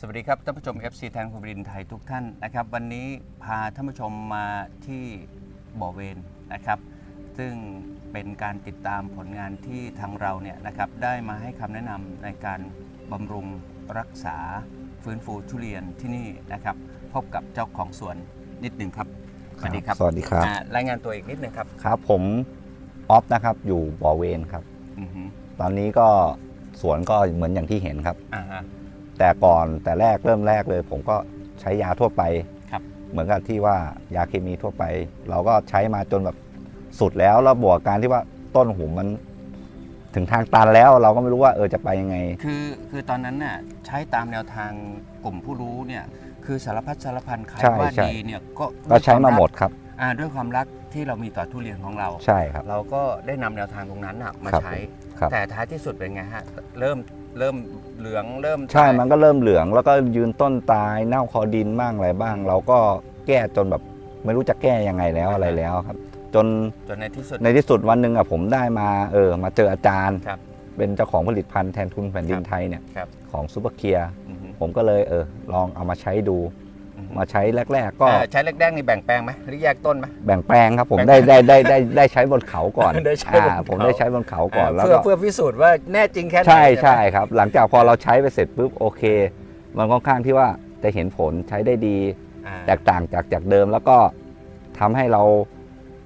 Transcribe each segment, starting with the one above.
สวัสดีครับท่านผู้ชม FC แทนคุณบรินไทยทุกท่านนะครับ วันนี้พาท่านผู้ชมมาที่บ่อเวนนะครับ ซึ่งเป็นการติดตามผลงานที่ทางเราเนี่ยนะครับได้มาให้คำแนะนำในการบำรุงรักษาฟื้นฟูทุเรียนที่นี่นะครับ พบกับเจ้าของสวนนิดหนึ่งครับสวัสดีครับสวัสดีครับอ่ารายงานตัวอีกนิดหนึ่งครับครับผมออฟนะครับอยู่บ่อเวนครับ อือฮึตอนนี้ก็สวนก็เหมือนอย่างที่เห็นครับ อ่าฮะ แต่ก่อนแต่แรกเริ่มแรกเลย ผมก็ใช้ยาทั่วไปครับ เหมือนกับที่ว่ายาเคมีทั่วไป เราก็ใช้มาจนแบบสุดแล้วแล้วบวกการที่ว่าต้นหูมันถึงทางตันแล้วเราก็ไม่รู้ว่าเออจะไปยังไง คือคือตอนนั้นน่ะใช้ตามแนวทางกลุ่มผู้รู้เนี่ยคือสารพัดสารพันใครใช่ว่าใช่ ดีเนี่ยก็ก็ใช้มาหมดครับ อ่าด้วยความรักที่เรามีต่อทุเรียนของเรา ใช่ครับ เราก็ได้นำแนวทางตรงนั้นน่ะมาครับใช้ ครับ แต่ท้ายที่สุดเป็นไงฮะ เริ่ม เริ่มเหลืองเริ่มใช่ตายมันก็เริ่มเหลืองแล้วก็ยืนต้นตายเน่าคอดินบ้างอะไรบ้าง เราก็แก้จนแบบไม่รู้จะแก้ยังไงแล้วอะไรแล้วครับ จนจนในที่สุดในที่สุดวันหนึ่งอะผมได้มาเออมาเจออาจารย์ครับ เป็นเจ้าของผลิตภัณฑ์แทนทุนแผ่นดินครับไทยเนี่ยครับของซูเปอร์เคียร์อือฮึผมก็เลยเออลองเอามาใช้ดูอือฮึ มาใช้แรก ๆ ก็อ่าใช้แรกๆนี่แบ่งแปลงไหมหรือแยกต้นไหมแบ่งแปลงครับผมแบ่งได้ได้ได้ได้ได้ใช้บนเขาก่อนได้ใช้บนอ่าเขาผมได้ใช้บนเขาก่อนอ่าแล้วเพื่อก็เพื่อพิสูจน์ว่าแน่จริงแค่ไหนใช่ไหมใช่ครับ หลังจากพอเราใช้ไปเสร็จปุ๊บโอเค มันค่อนข้างที่ว่าจะเห็นผลใช้ได้ดีอ่าแตกต่างจากจากเดิมแล้วก็ทำให้เรา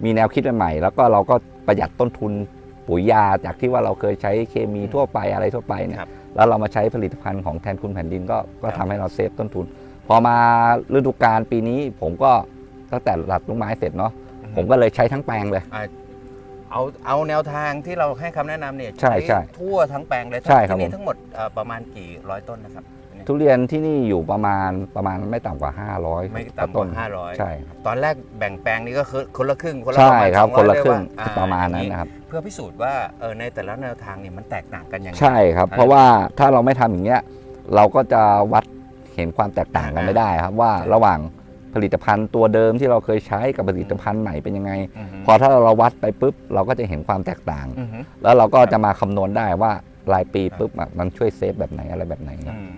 มีแนวคิดใหม่ๆแล้วก็เราก็ประหยัดต้นทุนปุ๋ยยาจากที่ว่าเราเคยใช้เคมีทั่วไปอะไรทั่วไปเนี่ยครับแล้วเรามาใช้ผลิตภัณฑ์ของแทนคุณแผ่นดินก็ก็ครับทำให้เราเซฟต้นทุน พอมาฤดูกาลปีนี้ผมก็ตั้งแต่หลัดลูกไม้เสร็จเนาะผมก็เลยใช้ทั้งแปลงเลย เอาเอาแนวทางที่เราให้คำแนะนำเนี่ยใช่ใช่ทั่วทั้งแปลงเลยใช่ครับที่นี่ผมทั้งหมดเอ่อประมาณกี่ร้อยต้นนะครับ ทุเรียนที่นี่อยู่ประมาณประมาณไม่ต่ำกว่า 500ไม่ต่ำกว่าต้นห้าร้อย ใช่ครับตอนแรกแบ่งแปลงนี้ก็คือคนละครึ่งคนละใช่ประมาณครับ200คนละครึ่งเลยว่อ่ประมาณนั้นอย่งนะครับ เพื่อพิสูจน์ว่าเออในแต่ละแนวทางเนี่ยมันแตกต่างกันยังไง ใช่ครับอ่าเพราะว่าถ้าเราไม่ทำอย่างเงี้ย เราก็จะวัดเห็นความแตกต่างกันอ่าไม่ได้ครับว่าใช่ระหว่างผลิตภัณฑ์ตัวเดิมที่เราเคยใช้กับผลิตภัณฑ์ใหม่เป็นยังไงอือฮึพอถ้าเราวัดไปปุ๊บเราก็จะเห็นความแตกต่างอือฮึแล้วเราก็จะมาคำนวณได้ว่ารายปีปุ๊บอะมันช่วยเซฟแบบไหนอะไรแบบไหนครับอืม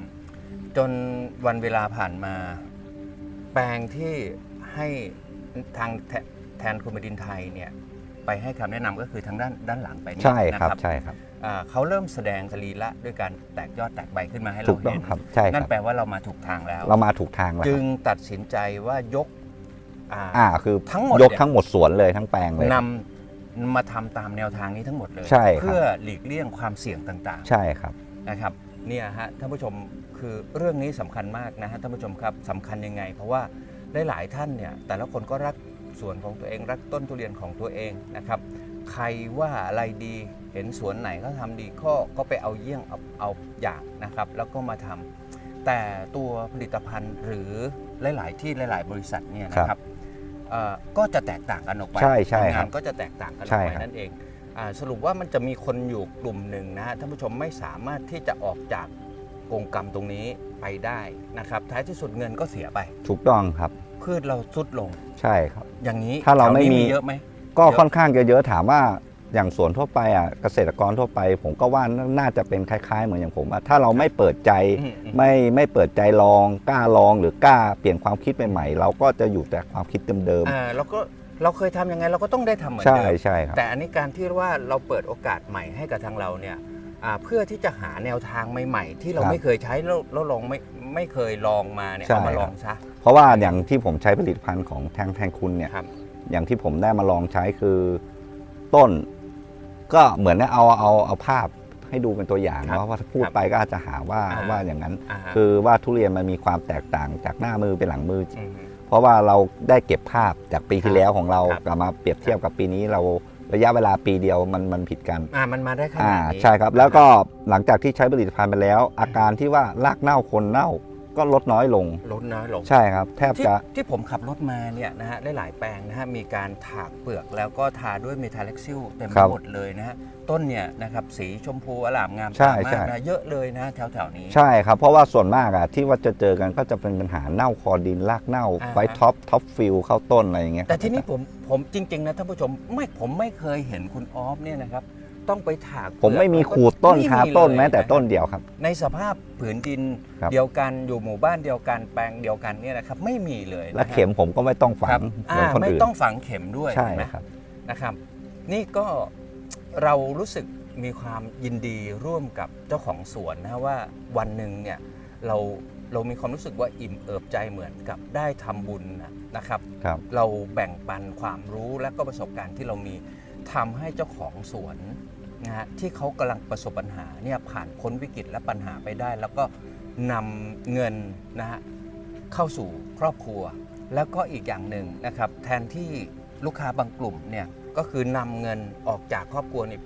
จนวันเวลาผ่านมา แปลงที่ให้ทางแทแทนคุณบดินไทยเนี่ย ไปให้คำแนะนำก็คือทางด้านด้านหลังไปนี่ใช่ครับนะใช่ครับ อ่าเขาเริ่มแสดงสรีระด้วยการแตกยอดแตกใบขึ้นมาให้ถูเรากต้อเห็งนครับใช่คนั่รันบแปลว่าเรามาถูกทางแล้ว เรามาถูกทางแล้วคจึรับงตัดสินใจว่ายกอ่า อ่าคือทั้งหมดยกเนี่ย ทั้งหมดสวนเลยทั้งแปลงเลย นำมาทำตามแนวทางนี้ทั้งหมดเลยใช่ครับ เพื่อหลีกเลี่ยงความเสี่ยงต่างใช่ครับ ๆนะครับเนี่ยฮะท่านผู้ชมคือเรื่องนี้สำคัญมากนะฮะท่านผู้ชมครับสำคัญยังไง เพราะว่าหลายๆท่านเนี่ยแต่ละคนก็รัก สวนของตัวเอง รักต้นทุเรียนของตัวเองนะครับ ใครว่าอะไรดีเห็นสวนไหนเขาทำดีก็ก็ไปเอาเยี่ยงเอาเอาอย่างนะครับ แล้วก็มาทำแต่ตัวผลิตภัณฑ์หรือหลาย ๆ ที่หลาย ๆ บริษัทเนี่ยนะครับเอ่อก็จะแตกต่างกันออกไปใช่ใช่ทำครังาบนก็จะแตกต่างกันอใช่อกไปครับนั่นเองอาสรุปว่ามันจะมีคนอยู่กลุ่มหนึ่งนะฮะท่านผู้ชมไม่สามารถที่จะออกจากกงกรรมตรงนี้ไปได้นะครับ ท้ายที่สุดเงินก็เสียไป ถูกต้องครับ พืชเราสุดลง ใช่ครับ อย่างนี้ถ้าเราแถวนี้ไม่มี เยอะไหม ก็เยอะค่อนข้างจะเยอะถามว่าอย่างสวนทั่วไปอะเกษตรกรทั่วไป ผมก็ว่าน่าจะเป็นคล้าย ๆ เหมือนอย่างผมอะถ้าเราไม่เปิดใจอืมอืม ไม่ไม่เปิดใจลองกล้าลองหรือกล้าเปลี่ยนความคิดใหม่ๆเราก็จะอยู่แต่ความคิดเดิมอ่าเราก็เราเคยทำยังไงเราก็ต้องได้ทำเหมือๆนใช่เดิมใช่ครับ แต่อันนี้การที่ว่าเราเปิดโอกาสใหม่ให้กับทางเราเนี่ยอ่าเพื่อที่จะหาแนวทางใหม่ ๆ ที่เราครับ ไม่เคยใช้แล้วแล้วลองไม่ ไม่เคยลองมาเนี่ยใช่เอามาครับลองซะ เพราะว่าอย่างที่ผมใช้ผลิตภัณฑ์ของแทงแทงคุณเนี่ย ครับ อย่างที่ผมได้มาลองใช้คือต้น ก็เหมือนเอาเอาเอาภาพให้ดูเป็นตัวอย่างครับเนาะว่าถ้าพูดครับไปก็อาจจะหาว่าอ่า ว่าอย่างนั้น อ่าฮะคือว่าทุเรียนมันมีความแตกต่างจากหน้ามือเป็นหลังมือ ม เพราะว่าเราได้เก็บภาพจากปีครัที่บแล้วของเราครับกลับมาเปรียบเทียบกับปีนี้เรา ระยะเวลาปีเดียวมันมันผิดกันอ่ามันมาได้ขอ่านาดนี้ ใช่ครับ แล้วก็หลังจากที่ใช้ผลิตภัณฑ์ไปแล้ว อาการที่ว่ารากเน่าคนเน่า ก็ลดน้อยลง ลดน้อยลงใช่ครับ แทบที่จะที่ผมขับรถมาเนี่ยนะฮะหลายๆแปลงนะฮะมีการถากเปลือกแล้วก็ทาด้วยเมทัลเล็กซิลเต็มไปหมดเลยนะฮะต้นเนี่ยนะครับสีชมพูอลามงามใช่ตามากใช่นะเยอะเลยนะแถวๆนี้ ใช่ครับ เพราะว่าส่วนมากอะที่ว่าจะเจอกันก็จะเป็นปัญหาเน่าคอดินรากเน่าอ่า ไฟท็อปท็อปฟิลเข้าต้นอะไรอย่างเงี้ยแต่ที่นี่ผมผมจริง ๆ นะท่านผู้ชมไม่ผมไม่เคยเห็นคุณออฟเนี่ยนะครับ ต้องไปถากผมไม่มีเปลือกขูดต้นไม่คามีต้นเลยแม้แต่ะครับต้นเดียวครับ ในสภาพผืนดินครับเดียวกันอยู่หมู่บ้านเดียวกันแปลงเดียวกันเนี่ยนะครับไม่มีเลยนะและฮะเข็มผมก็ไม่ต้องฝัครังบเหอ่ามือนคนไม่อื่นต้องฝังเข็มด้วยใช่เห็นไหมครับนะครับ นี่ก็เรารู้สึกมีความยินดีร่วมกับเจ้าของสวนนะว่าวันหนึ่งเนี่ยเราเรามีความรู้สึกว่าอิ่มเอิบใจเหมือนกับได้ทำบุญนะนะครับครับเราแบ่งปันความรู้และก็ประสบการณ์ที่เรามี ทำให้เจ้าของสวนนะฮะที่เขากำลังประสบปัญหาเนี่ยผ่านพ้นวิกฤตและปัญหาไปได้ แล้วก็นำเงินนะฮะเข้าสู่ครอบครัว แล้วก็อีกอย่างหนึ่งนะครับ แทนที่ลูกค้าบางกลุ่มเนี่ยก็คือนำเงินออกจากครอบครัวนี่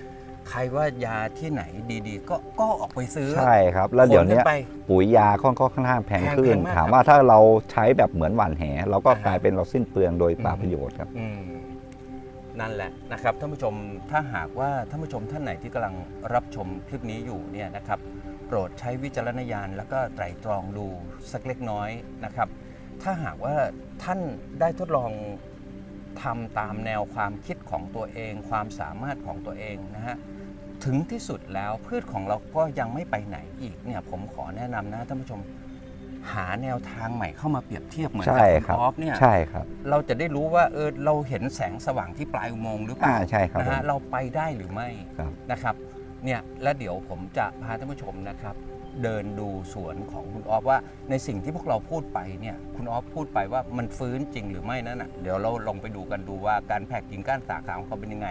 ใครว่ายาที่ไหนดีๆ ก็ก็ออกไปซื้อ ใช่ครับ แล้วเดี๋ยวขเนี้กัยไปปุ๋ยยาค่อนข้างแพงแพงขึ้นแพงมากถามครับว่าถ้าเราใช้แบบเหมือนหว่านแห เราก็อ่าฮะกลายเป็นเราสิ้นเปลืองโดยเปล่าอืมประโยชน์ครับอืม นั่นแหละนะครับท่านผู้ชมถ้าหากว่าท่านผู้ชมท่านไหนที่กำลังรับชมคลิปนี้อยู่เนี่ยนะครับโปรดใช้วิจารณญาณแล้วก็ไตร่ตรองดูสักเล็กน้อยนะครับ ถ้าหากว่าท่านได้ทดลองทำตามแนวความคิดของตัวเอง ความสามารถของตัวเองนะฮะถึงที่สุดแล้วพืชของเราก็ยังไม่ไปไหนอีกเนี่ยผมขอแนะนำนะท่านผู้ชม หาแนวทางใหม่เข้ามาเปรียบเทียบเหมือนใช่กับครับณออฟเนี่ยใช่ครับ เราจะได้รู้ว่าเออเราเห็นแสงสว่างที่ปลายอุโมงค์หรือเปอ่าล่าใช่ครับนะผมฮะเราไปได้หรือไม่ครับ นะครับเนี่ยแล้วเดี๋ยวผมจะพาท่านผู้ชมนะครับ เดินดูสวนของคุณออฟว่าในสิ่งที่พวกเราพูดไปเนี่ยคุณออฟพูดไปว่ามันฟื้นจริงหรือไม่นั่นน่ะเดี๋ยวเราลองไปดูกันดูว่าการแผกกิ่งก้านสาขาของเขาเป็นยังไง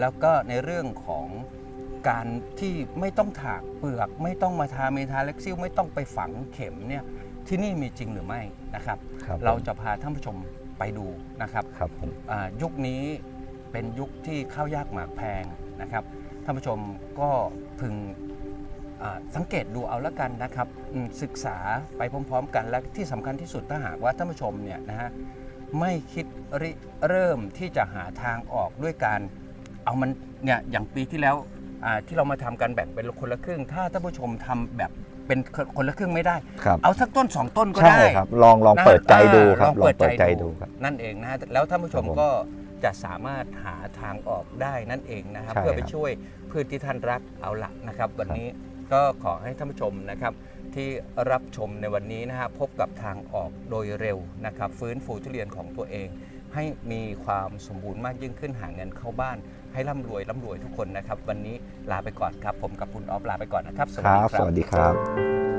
แล้วก็ในเรื่องของ การที่ไม่ต้องถากเปลือก ไม่ต้องมาทาเมทาเล็กซิลไม่ต้องไปฝังเข็มเนี่ยที่นี่มีจริงหรือไม่นะครับ ครับเราผมจะพาท่านผู้ชมไปดูนะครับครับผม อ่ายุคนี้เป็นยุคที่ข้าวยากหมากแพงนะครับท่านผู้ชมก็พึงอ่าสังเกตดูเอาละกันนะครับอืมศึกษาไปพร้อมๆ กันและที่สำคัญที่สุดถ้าหากว่าท่านผู้ชมเนี่ยนะฮะไม่คิดริเริ่มที่จะหาทางออกด้วยการเอามันเนี่ยอย่างปีที่แล้ว อ่าที่เรามาทำกันแบ่งเป็นคนละครึ่ง ถ้าท่านผู้ชมทำแบบเป็นคนละครึ่งไม่ได้ ครับ เอาสักต้นสองต้นก็ใช่ได้ครับ ลองลองนะเปิดใจดูอ่าครับ ลองลองเปิเปิดดใจใจดูดูครับ นั่นเองนะฮะแล้วท่านผู้ชมครับผมก็จะสามารถหาทางออกได้นั่นเองนะครับ ใช่เพื่อไปครับช่วยพืชที่ท่านรักเอาละนะครับ วันนี้ก็ขอให้ท่านผู้ชมนะครับ ที่รับชมในวันนี้นะฮะพบกับทางออกโดยเร็วนะครับ ฟื้นฟูทุเรียนของตัวเอง ให้มีความสมบูรณ์มากยิ่งขึ้นหาเงินเข้าบ้าน ให้ร่ำรวยร่ำรวยทุกคนนะครับ วันนี้ลาไปก่อนครับ ผมกับคุณออฟลาไปก่อนนะครับครับ สวัสดีครับ